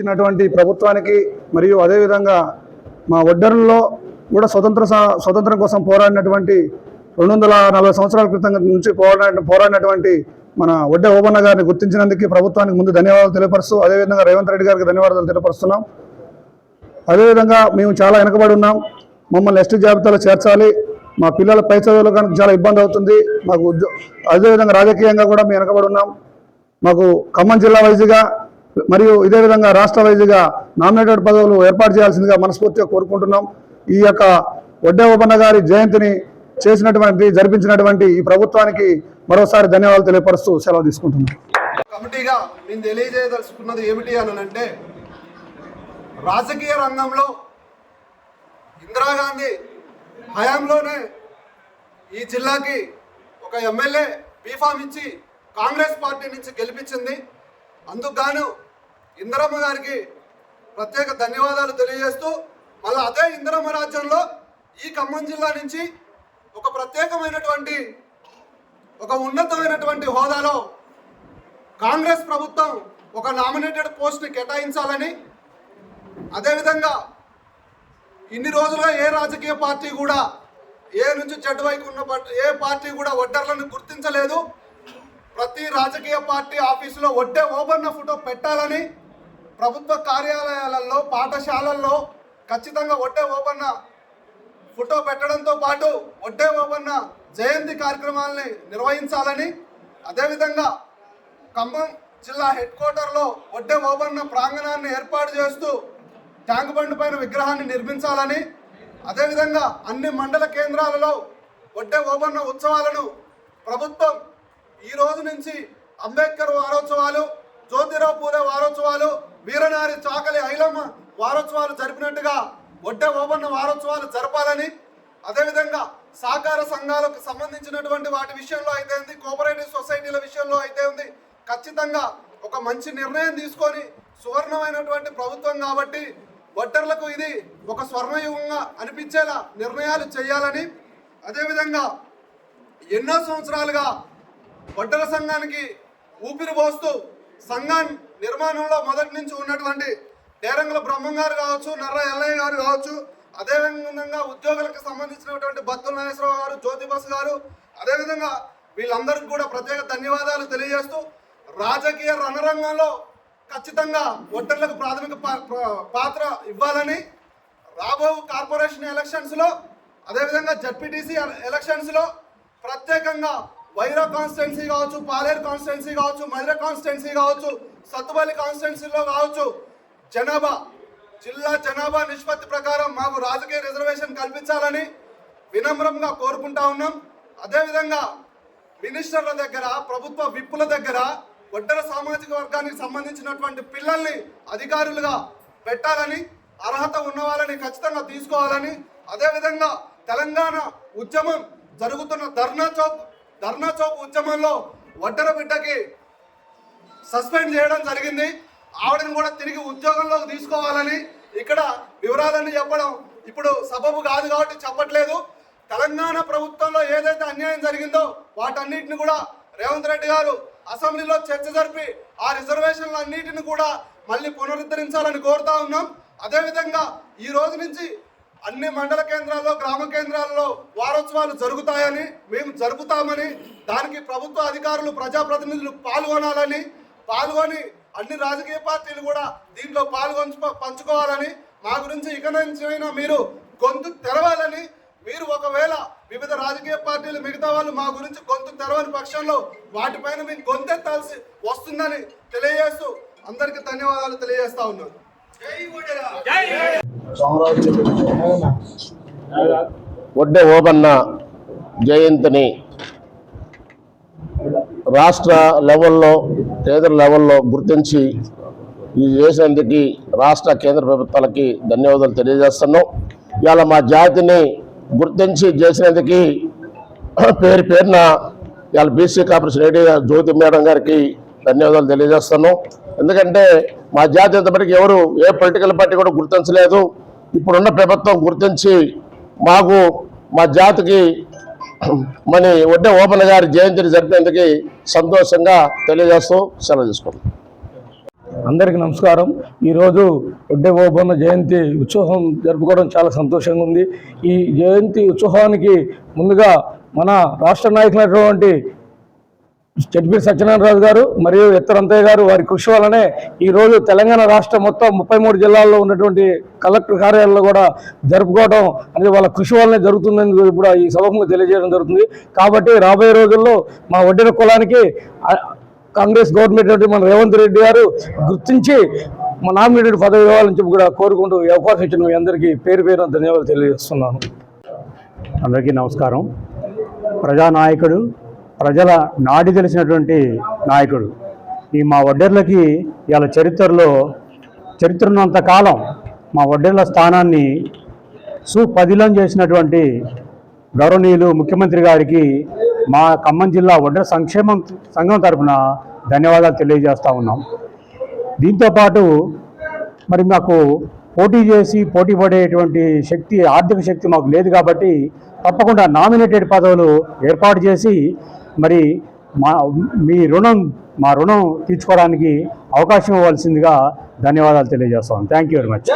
ఇచ్చినటువంటి ప్రభుత్వానికి మరియు అదేవిధంగా మా ఒడ్డర్లలో కూడా స్వతంత్ర స్వతంత్రం కోసం పోరాడినటువంటి రెండు వందల నలభై సంవత్సరాల క్రితం నుంచి పోరాడిన పోరాడినటువంటి మన ఒడ్డే ఓబన్న గారిని గుర్తించినందుకు ప్రభుత్వానికి ముందు ధన్యవాదాలు తెలియపరుస్తూ అదేవిధంగా రేవంత్ రెడ్డి గారికి ధన్యవాదాలు తెలియపరుస్తున్నాం. అదేవిధంగా మేము చాలా వెనకబడి ఉన్నాం. మమ్మల్ని ఎస్టీ జాబితాలో చేర్చాలి. మా పిల్లల పై చదువులు కనుక చాలా ఇబ్బంది అవుతుంది. మాకు ఉద్యో అదేవిధంగా రాజకీయంగా కూడా మేము వెనకబడి ఉన్నాం. మాకు ఖమ్మం జిల్లా వైజ్గా మరియు ఇదే విధంగా రాష్ట్ర వైజ్గా నామినేటెడ్ పదవులు ఏర్పాటు చేయాల్సిందిగా మనస్ఫూర్తిగా కోరుకుంటున్నాం. ఈ యొక్క వడ్డే ఓపన్న గారి జయంతిని చేసినటువంటి జరిపించినటువంటి ఈ ప్రభుత్వానికి మరోసారి ధన్యవాదాలు తెలియపరుస్తూ సెలవు తీసుకుంటున్నాం. కమిటీగా నేను తెలియజేయదలుచుకున్నది ఏమిటి అని అంటే రాజకీయ రంగంలో ఇందిరాగాంధీ హయాంలోనే ఈ జిల్లాకి ఒక ఎమ్మెల్యే బీఫామ్ ఇచ్చి కాంగ్రెస్ పార్టీ నుంచి గెలిపించింది. అందుకు గాను ఇందిరమ్మ గారికి ప్రత్యేక ధన్యవాదాలు తెలియజేస్తూ మళ్ళీ అదే ఇందిరమ్మ రాజ్యంలో ఈ ఖమ్మం జిల్లా నుంచి ఒక ప్రత్యేకమైనటువంటి ఒక ఉన్నతమైనటువంటి హోదాలో కాంగ్రెస్ ప్రభుత్వం ఒక నామినేటెడ్ పోస్ట్ని కేటాయించాలని అదేవిధంగా ఇన్ని రోజులుగా ఏ రాజకీయ పార్టీ కూడా ఏ నుంచి చెడ్డ వైపు ఉన్న ఏ పార్టీ కూడా ఒడ్డర్లను గుర్తించలేదు. ప్రతి రాజకీయ పార్టీ ఆఫీసులో ఒడ్డే ఓబన్న ఫోటో పెట్టాలని ప్రభుత్వ కార్యాలయాలలో పాఠశాలల్లో ఖచ్చితంగా ఒడ్డే ఓబన్న ఫోటో పెట్టడంతో పాటు ఒడ్డే ఓబన్న జయంతి కార్యక్రమాలని నిర్వహించాలని అదేవిధంగా ఖమ్మం జిల్లా హెడ్ క్వార్టర్లో ఒడ్డే ఓబన్న ప్రాంగణాన్ని ఏర్పాటు చేస్తూ ట్యాంక్ బండ్ పైన విగ్రహాన్ని నిర్మించాలని అదేవిధంగా అన్ని మండల కేంద్రాలలో ఒడ్డే ఓబన్న ఉత్సవాలను ప్రభుత్వం ఈ రోజు నుంచి అంబేద్కర్ వారోత్సవాలు జ్యోతిరావు పూలే వారోత్సవాలు వీరనారి చాకలి ఐలమ్మ వారోత్సవాలు జరిపినట్టుగా ఒడ్డే ఓబన్న వారోత్సవాలు జరపాలని అదేవిధంగా సహకార సంఘాలకు సంబంధించినటువంటి వాటి విషయంలో అయితే ఉంది కోఆపరేటివ్ సొసైటీల విషయంలో అయితే ఉంది ఖచ్చితంగా ఒక మంచి నిర్ణయం తీసుకొని సువర్ణమైనటువంటి ప్రభుత్వం కాబట్టి వడ్డర్లకు ఇది ఒక స్వర్ణయుగంగా అనిపించేలా నిర్ణయాలు చేయాలని అదేవిధంగా ఎన్నో సంవత్సరాలుగా వడ్డల సంఘానికి ఊపిరి పోస్తూ సంఘం నిర్మాణంలో మొదటి నుంచి ఉన్నటువంటి డేరంగుల బ్రహ్మం గారు కావచ్చు నర్ర ఎల్లయ్య గారు కావచ్చు అదేవిధంగా ఉద్యోగులకు సంబంధించినటువంటి బత్తుల నాగేశ్వరరావు గారు జ్యోతిబస్ గారు అదేవిధంగా వీళ్ళందరికీ కూడా ప్రత్యేక ధన్యవాదాలు తెలియజేస్తూ రాజకీయ రణరంగంలో ఖచ్చితంగా ఒడ్డర్లకు ప్రాథమిక పా- పాత్ర ఇవ్వాలని రాబో కార్పొరేషన్ ఎలక్షన్స్లో అదేవిధంగా జడ్పీటీసీ ఎలక్షన్స్లో ప్రత్యేకంగా వైరా కాన్స్టిట్యున్సీ కావచ్చు పాలేరు కాన్స్టిట్యున్సీ కావచ్చు మధుర కాన్స్టిట్యున్సీ కావచ్చు సత్తుపల్లి కాన్స్టిట్యున్సీలో కావచ్చు జనాభా జిల్లా జనాభా నిష్పత్తి ప్రకారం మాకు రాజకీయ రిజర్వేషన్ కల్పించాలని వినమ్రంగా కోరుకుంటా ఉన్నాం. అదేవిధంగా మినిస్టర్ల దగ్గర ప్రభుత్వ విప్పుల దగ్గర ఒడ్డర సామాజిక వర్గానికి సంబంధించినటువంటి పిల్లల్ని అధికారులుగా పెట్టాలని అర్హత ఉన్న వాళ్ళని ఖచ్చితంగా తీసుకోవాలని అదేవిధంగా తెలంగాణ ఉద్యమం జరుగుతున్న ధర్నా చౌక్ ధర్నా చౌక్ ఉద్యమంలో వడ్డర బిడ్డకి సస్పెండ్ చేయడం జరిగింది. ఆవిడని కూడా తిరిగి ఉద్యోగంలోకి తీసుకోవాలని ఇక్కడ వివరాలన్నీ చెప్పడం ఇప్పుడు సబబు కాదు కాబట్టి చెప్పట్లేదు. తెలంగాణ ప్రభుత్వంలో ఏదైతే అన్యాయం జరిగిందో వాటన్నిటిని కూడా రేవంత్ రెడ్డి గారు అసెంబ్లీలో చర్చ జరిపి ఆ రిజర్వేషన్లు అన్నిటిని కూడా మళ్ళీ పునరుద్ధరించాలని కోరుతా ఉన్నాం. అదేవిధంగా ఈ రోజు నుంచి అన్ని మండల కేంద్రాల్లో గ్రామ కేంద్రాల్లో వారోత్సవాలు జరుగుతాయని మేము జరుపుతామని దానికి ప్రభుత్వ అధికారులు ప్రజాప్రతినిధులు పాల్గొనాలని పాల్గొని అన్ని రాజకీయ పార్టీలు కూడా దీంట్లో పాల్గొంచు పంచుకోవాలని మా గురించి ఇక నుంచైనా మీరు గొంతు తెరవాలని మీరు ఒకవేళ వివిధ రాజకీయ పార్టీలు మిగతా వాళ్ళు మా గురించి గొంతు తెరవని పక్షంలో వాటిపైన మీకు గొంతెత్తాల్సి వస్తుందని తెలియజేస్తూ అందరికీ ధన్యవాదాలు తెలియజేస్తా ఉన్నాను. ఒడ్డె ఓబన్న జయంతిని రాష్ట్ర లెవెల్లో కేంద్ర లెవెల్లో గుర్తించి ఈ చేసేందుకు రాష్ట్ర కేంద్ర ప్రభుత్వాలకి ధన్యవాదాలు తెలియజేస్తున్నాం. ఇవాళ మా జాతిని గుర్తించి చేసినందుకు పేరు పేరున ఇవాళ BC corporation Reddy Jyothi madam గారికి ధన్యవాదాలు తెలియజేస్తున్నాం. ఎందుకంటే మా జాతి ఇంతవరకు ఎవరు ఏ పొలిటికల్ పార్టీ కూడా గుర్తించలేదు. ఇప్పుడున్న ప్రభుత్వం గుర్తించి మాకు మా జాతికి మన ఒడ్డే ఓపెన్ గారి జయంతిని జరిపేందుకు సంతోషంగా తెలియజేస్తూ సెలవు తీసుకుంటాం అందరికీ నమస్కారం. ఈరోజు ఒడ్డే ఓబన్న జయంతి ఉత్సవం జరుపుకోవడం చాలా సంతోషంగా ఉంది. ఈ జయంతి ఉత్సవానికి ముందుగా మన రాష్ట్ర నాయకులైనటువంటి చెట్పీడి సత్యనారాయణరాజు గారు మరియు ఎత్తరంతయ్య గారు వారి కృషి వల్లనే ఈరోజు తెలంగాణ రాష్ట్రం మొత్తం ముప్పై మూడు జిల్లాల్లో ఉన్నటువంటి కలెక్టర్ కార్యాలయంలో కూడా జరుపుకోవడం అనేది వాళ్ళ కృషి వల్లనే జరుగుతుందని కూడా ఈ సభకు తెలియజేయడం జరుగుతుంది. కాబట్టి రాబోయే రోజుల్లో మా వడ్డీన కులానికి కాంగ్రెస్ గవర్నమెంట్ నుండి మన రేవంత్ రెడ్డి గారు గుర్తించి మా నామినేటెడ్ పదవి ఇవ్వాలని చెప్పి కూడా కోరుకుంటూ ఈ అవకాశం ఇచ్చిన మీ అందరికీ పేరు పేరు ధన్యవాదాలు తెలియజేస్తున్నాను. అందరికీ నమస్కారం. ప్రజానాయకుడు ప్రజల నాడి తెలిసినటువంటి నాయకుడు. ఈ మా వడ్డెర్లకి ఇవాళ చరిత్రలో చరిత్ర ఉన్నంత కాలం మా వడ్డెర్ల స్థానాన్ని సుపదిలం చేసినటువంటి గౌరవనీయులు ముఖ్యమంత్రి గారికి మా ఖమ్మం జిల్లా వడ్డెర సంక్షేమం సంఘం తరఫున ధన్యవాదాలు తెలియజేస్తూ ఉన్నాం. దీంతోపాటు మరి మాకు పోటీ చేసి పోటీ పడేటువంటి శక్తి ఆర్థిక శక్తి మాకు లేదు కాబట్టి తప్పకుండా నామినేటెడ్ పదవులు ఏర్పాటు చేసి మరి మా మీ రుణం మా రుణం తీర్చుకోవడానికి అవకాశం ఇవ్వాల్సిందిగా ధన్యవాదాలు తెలియజేస్తాం. Thank you very much